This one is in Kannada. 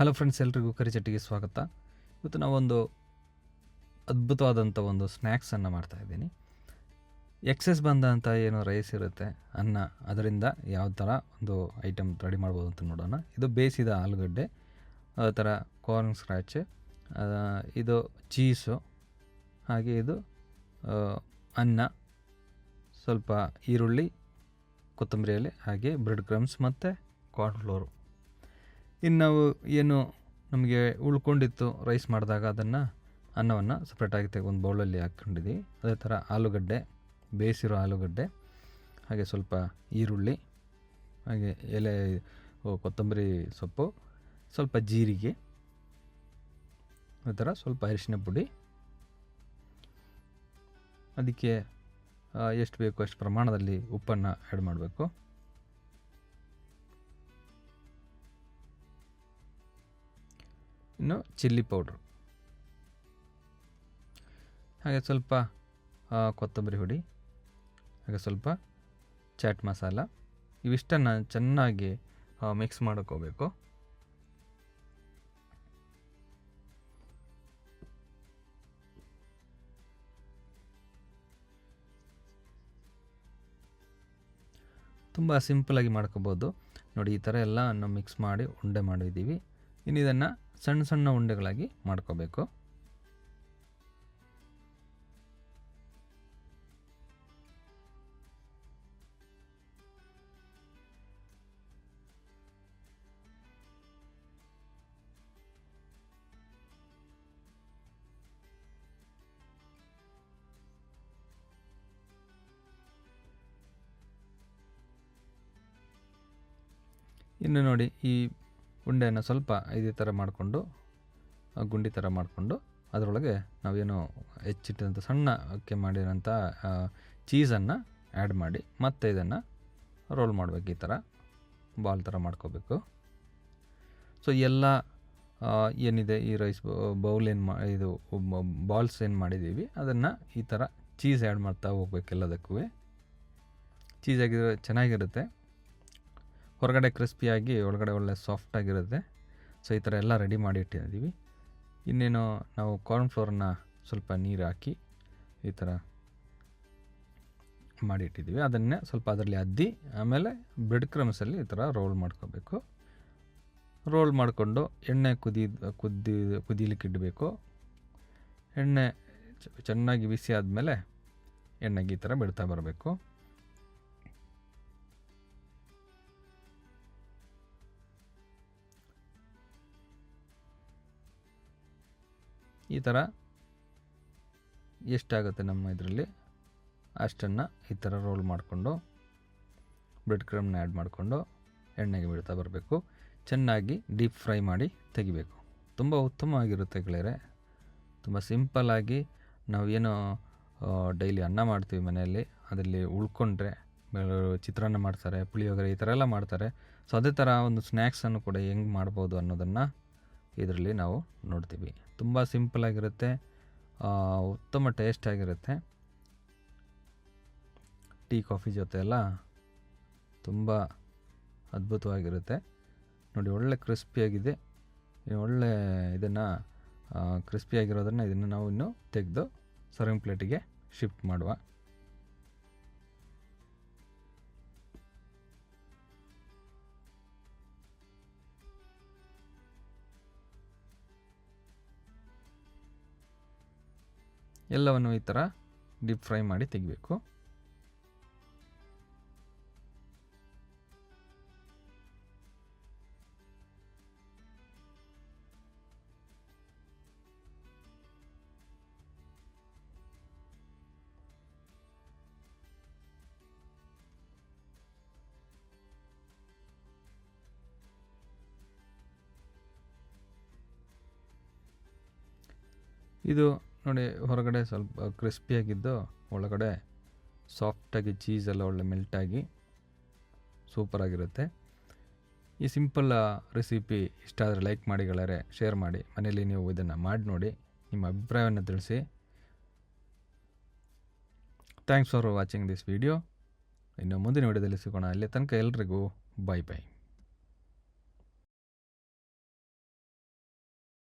ಹಲೋ ಫ್ರೆಂಡ್ಸ್ ಎಲ್ರಿಗೂ ಕರಿಚಟ್ಟಿಗೆ ಸ್ವಾಗತ. ಇವತ್ತು ನಾವೊಂದು ಅದ್ಭುತವಾದಂಥ ಒಂದು ಸ್ನ್ಯಾಕ್ಸನ್ನು ಮಾಡ್ತಾಯಿದ್ದೀನಿ ಎಕ್ಸೆಸ್ ಬಂದಂಥ ಏನು ರೈಸ್ ಇರುತ್ತೆ, ಅನ್ನ, ಅದರಿಂದ ಯಾವ ಥರ ಒಂದು ಐಟಮ್ ರೆಡಿ ಮಾಡ್ಬೋದು ಅಂತ ನೋಡೋಣ. ಇದು ಬೇಯಿಸಿದ ಆಲೂಗಡ್ಡೆ ಅದೇ ಥರ ಕಾರ್ನ್ ಸ್ಕ್ರ್ಯಾಚ್ ಇದು ಚೀಸು ಹಾಗೆ ಇದು ಅನ್ನ, ಸ್ವಲ್ಪ ಈರುಳ್ಳಿ ಕೊತ್ತಂಬರಿ ಹಾಗೆ ಬ್ರೆಡ್ ಕ್ರಮ್ಸ್ ಮತ್ತು ಕಾರ್ನ್ಫ್ಲೋರು ಇನ್ನು ನಾವು ಏನು ನಮಗೆ ಉಳ್ಕೊಂಡಿತ್ತು ರೈಸ್ ಮಾಡಿದಾಗ ಅದನ್ನು ಅನ್ನವನ್ನು ಸಪ್ರೇಟಾಗಿ ತೆಗೆ ಒಂದು ಬೌಲಲ್ಲಿ ಹಾಕ್ಕೊಂಡಿದ್ವಿ. ಅದೇ ಥರ ಆಲೂಗಡ್ಡೆ, ಬೇಯಿಸಿರೋ ಆಲೂಗಡ್ಡೆ, ಹಾಗೆ ಸ್ವಲ್ಪ ಈರುಳ್ಳಿ, ಹಾಗೆ ಎಲೆ ಕೊತ್ತಂಬರಿ ಸೊಪ್ಪು, ಸ್ವಲ್ಪ ಜೀರಿಗೆ, ಅದೇ ಥರ ಸ್ವಲ್ಪ ಅರಿಶಿನ ಪುಡಿ. ಅದಕ್ಕೆ ಎಷ್ಟು ಬೇಕು ಅಷ್ಟು ಪ್ರಮಾಣದಲ್ಲಿ ಉಪ್ಪನ್ನು ಆ್ಯಡ್ ಮಾಡಬೇಕು. ಇನ್ನು ಚಿಲ್ಲಿ ಪೌಡ್ರು. ಹಾಗೆ ಸ್ವಲ್ಪ ಕೊತ್ತಂಬರಿ ಹುಡಿ, ಹಾಗೆ ಸ್ವಲ್ಪ ಚಾಟ್ ಮಸಾಲ, ಇವಿಷ್ಟನ್ನು ಚೆನ್ನಾಗಿ ಮಿಕ್ಸ್ ಮಾಡ್ಕೋಬೇಕು ತುಂಬ ಸಿಂಪಲಾಗಿ ಮಾಡ್ಕೋಬೋದು. ನೋಡಿ, ಈ ಥರ ಎಲ್ಲ ಮಿಕ್ಸ್ ಮಾಡಿ ಉಂಡೆ ಮಾಡಿದ್ದೀವಿ. ಇನ್ನು ಇದನ್ನು ಸಣ್ಣ ಸಣ್ಣ ಉಂಡೆಗಳಾಗಿ ಮಾಡ್ಕೋಬೇಕು. ಇನ್ನು ನೋಡಿ ಈ ಉಂಡೆಯನ್ನು ಸ್ವಲ್ಪ ಇದೇ ಥರ ಮಾಡಿಕೊಂಡು ಗುಂಡಿ ಥರ ಮಾಡಿಕೊಂಡು, ಅದರೊಳಗೆ ನಾವೇನು ಹೆಚ್ಚಿಟ್ಟಂಥ ಸಣ್ಣಕ್ಕೆ ಮಾಡಿರೋಂಥ ಚೀಸನ್ನು ಆ್ಯಡ್ ಮಾಡಿ ಮತ್ತೆ ಇದನ್ನು ರೋಲ್ ಮಾಡಬೇಕು ಈ ಥರ, ಬಾಲ್ ಥರ ಮಾಡ್ಕೋಬೇಕು. ಸೊ ಎಲ್ಲ ಏನಿದೆ, ಈ ರೈಸ್ ಬೌಲ್ ಏನು ಮಾ, ಇದು ಬಾಲ್ಸ್ ಏನು ಮಾಡಿದ್ದೀವಿ, ಅದನ್ನು ಈ ಥರ ಚೀಸ್ ಆ್ಯಡ್ ಮಾಡ್ತಾ ಹೋಗ್ಬೇಕು ಎಲ್ಲದಕ್ಕೂ. ಚೀಸ್ ಆಗಿದ್ರೆ ಚೆನ್ನಾಗಿರುತ್ತೆ. ಹೊರಗಡೆ ಕ್ರಿಸ್ಪಿಯಾಗಿ, ಒಳಗಡೆ ಒಳ್ಳೆ ಸಾಫ್ಟಾಗಿರುತ್ತೆ ಸೊ ಈ ಥರ ಎಲ್ಲ ರೆಡಿ ಮಾಡಿ ಇಟ್ಟಿದ್ದೀವಿ. ಇನ್ನೇನು ನಾವು ಕಾರ್ನ್ ಫ್ಲೋರನ್ನ ಸ್ವಲ್ಪ ನೀರು ಹಾಕಿ ಈ ಥರ ಮಾಡಿ ಇಟ್ಟಿದ್ದೀವಿ. ಅದನ್ನೇ ಸ್ವಲ್ಪ ಅದರಲ್ಲಿ ಅದ್ದಿ, ಆಮೇಲೆ ಬ್ರೆಡ್ ಕ್ರಮ್ಸಲ್ಲಿ ಈ ಥರ ರೋಲ್ ಮಾಡ್ಕೋಬೇಕು. ರೋಲ್ ಮಾಡಿಕೊಂಡು ಎಣ್ಣೆ ಕುದಿ, ಕುದ್ದಿ, ಕುದೀಲಿಕ್ಕೆ ಇಡಬೇಕು. ಎಣ್ಣೆ ಚೆನ್ನಾಗಿ ಬಿಸಿ ಆದಮೇಲೆ ಎಣ್ಣೆಗೆ ಈ ಥರ ಬಿಡ್ತಾ ಬರಬೇಕು. ಈ ಥರ ಎಷ್ಟಾಗುತ್ತೆ ನಮ್ಮ ಇದರಲ್ಲಿ? ಅಷ್ಟನ್ನು ಈ ಥರ ರೋಲ್ ಮಾಡಿಕೊಂಡು ಬ್ರೆಡ್ ಕ್ರಮ್ನ ಆ್ಯಡ್ ಮಾಡಿಕೊಂಡು, ಎಣ್ಣೆಗೆ ಬಿಡ್ತಾ ಬರಬೇಕು. ಚೆನ್ನಾಗಿ ಡೀಪ್ ಫ್ರೈ ಮಾಡಿ ತೆಗಿಬೇಕು. ತುಂಬ ಉತ್ತಮವಾಗಿರುತ್ತೆ ಗೆಳೆಯರೆ. ತುಂಬ ಸಿಂಪಲ್ಲಾಗಿ ನಾವೇನು ಡೈಲಿ ಅನ್ನ ಮಾಡ್ತೀವಿ ಮನೆಯಲ್ಲಿ, ಅದರಲ್ಲಿ ಉಳ್ಕೊಂಡ್ರೆ ಚಿತ್ರಾನ್ನ ಮಾಡ್ತಾರೆ, ಪುಳಿಯೋಗರೆ ಈ ಥರ ಎಲ್ಲ ಮಾಡ್ತಾರೆ. ಸೊ ಅದೇ ಥರ ಒಂದು ಸ್ನ್ಯಾಕ್ಸನ್ನು ಕೂಡ ಹೆಂಗೆ ಮಾಡ್ಬೋದು ಅನ್ನೋದನ್ನು ಇದರಲ್ಲಿ ನಾವು ನೋಡ್ತೀವಿ. ತುಂಬ ಸಿಂಪಲಾಗಿರುತ್ತೆ ಉತ್ತಮ ಟೇಸ್ಟ್ ಆಗಿರುತ್ತೆ. ಟೀ, ಕಾಫಿ ಜೊತೆ ಎಲ್ಲ ತುಂಬ ಅದ್ಭುತವಾಗಿರುತ್ತೆ. ನೋಡಿ, ಒಳ್ಳೆ ಕ್ರಿಸ್ಪಿಯಾಗಿದೆ. ಒಳ್ಳೆ ಇದನ್ನು ಕ್ರಿಸ್ಪಿಯಾಗಿರೋದನ್ನು ಇದನ್ನು ನಾವು ಇನ್ನು ತೆಗೆದು ಸರ್ವಿಂಗ್ ಪ್ಲೇಟಿಗೆ ಶಿಫ್ಟ್ ಮಾಡುವ. ಎಲ್ಲವನ್ನು ಈ ಥರ ಡೀಪ್ ಫ್ರೈ ಮಾಡಿ ತೆಗಿಬೇಕು. ಇದು ನೋಡಿ, ಹೊರಗಡೆ ಸ್ವಲ್ಪ ಕ್ರಿಸ್ಪಿಯಾಗಿದ್ದು, ಒಳಗಡೆ ಸಾಫ್ಟಾಗಿ ಚೀಸೆಲ್ಲ ಒಳ್ಳೆ ಮೆಲ್ಟಾಗಿ ಸೂಪರಾಗಿರುತ್ತೆ. ಈ ಸಿಂಪಲ್ ರೆಸಿಪಿ ಇಷ್ಟ ಆದರೆ ಲೈಕ್ ಮಾಡಿ ಗೆಳೆಯರೆ, ಶೇರ್ ಮಾಡಿ. ಮನೇಲಿ ನೀವು ಇದನ್ನು ಮಾಡಿ ನೋಡಿ, ನಿಮ್ಮ ಅಭಿಪ್ರಾಯವನ್ನು ತಿಳಿಸಿ. Thanks for watching this video ಇನ್ನು ಮುಂದಿನ ವಿಡಿಯೋದಲ್ಲಿ ಸಿಗೋಣ. ಅಲ್ಲಿ ತನಕ ಎಲ್ರಿಗೂ ಬಾಯ್ ಬಾಯ್